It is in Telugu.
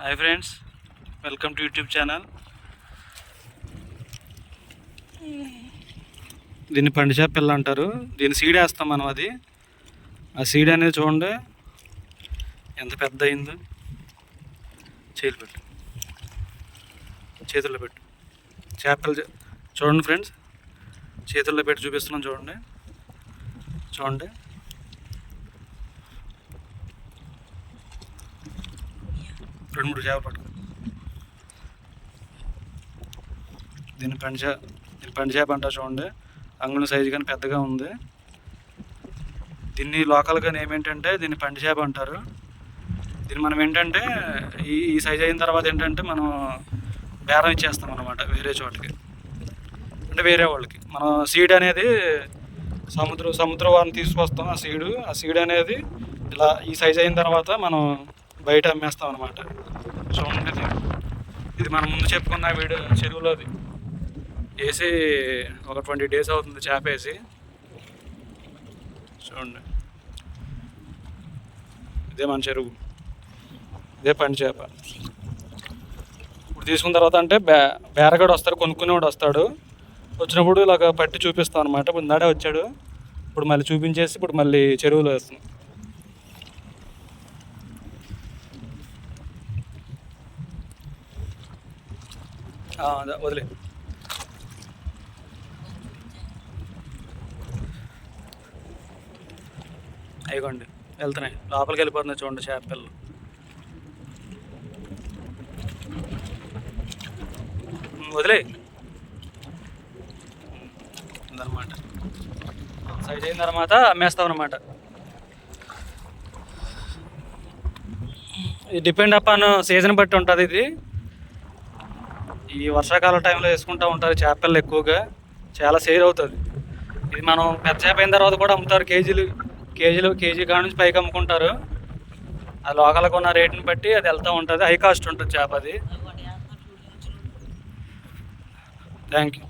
Hi friends welcome to YouTube channel. దీన్ని పండుచేప పిల్ల అంటారు. దీన్ని సీడ్ వేస్తాం మనం అది. ఆ సీడ్ అనేది చూడండి ఎంత పెద్ద అయిందో. చేతులు పెట్టు. చేతుల్లో పెట్టు. చేపలు చూడండి ఫ్రెండ్స్ చేతుల్లో పెట్టి చూపిస్తున్నాం చూడండి. చూడండి. రెండు మూడు చేపలు పట్టుకో దీన్ని చేప దీని పంచ చేప అంటారు చూడండి. అంగుళం సైజు కానీ పెద్దగా ఉంది. దీన్ని లోకల్గా ఏమేంటంటే దీన్ని పండి చేప అంటారు. దీన్ని మనం ఏంటంటే ఈ ఈ సైజ్ అయిన తర్వాత ఏంటంటే మనం బేరం ఇచ్చేస్తాం అనమాట వేరే చోటకి అంటే వేరే వాళ్ళకి. మనం సీడ్ అనేది సముద్రం సముద్రం వారిని తీసుకొస్తాం ఆ సీడు ఆ సీడ్ అనేది ఇలా ఈ సైజ్ అయిన తర్వాత మనం బయట అమ్మేస్తాం అనమాట చూడండి ఇది. ఇది మనం ముందు చెప్పుకున్న వీడియో చెరువులోది వేసి ఒక ట్వంటీ డేస్ అవుతుంది చేపేసి. చూడండి. ఇదే మన చెరువు. ఇదే పని చేప. ఇప్పుడు తీసుకున్న తర్వాత అంటే బే బేరగాడు వస్తాడు కొనుక్కునేవాడు వస్తాడు. వచ్చినప్పుడు ఇలాగ పట్టి చూపిస్తాం అనమాట ఇప్పుడు నాడే వచ్చాడు. ఇప్పుడు మళ్ళీ చూపించేసి ఇప్పుడు మళ్ళీ చెరువులో వేస్తాం వదిలే. అయ్యకోండి వెళ్తున్నాయి. లోపలికి వెళ్ళిపోతున్నాయి చూడండి చేపలు వదిలే. అదనమాట సైజ్ అయిన తర్వాత అమ్మేస్తాం అనమాట ఇది డిపెండ్ అపాన్ సీజన్ బట్టి ఉంటుంది ఇది. ఈ వర్షాకాలం టైంలో వేసుకుంటూ ఉంటారు చేపలు ఎక్కువగా. చాలా సేల్ అవుతుంది. ఇది మనం పెద్ద చేప అయిన తర్వాత కూడా అమ్ముతారు. కేజీలు కేజీలు కేజీ కాడ నుంచి పైకి అమ్ముకుంటారు. ఆ లోకల్గా ఉన్న రేటుని బట్టి అది వెళ్తూ ఉంటుంది. హై కాస్ట్ ఉంటుంది చేప అది. Thank you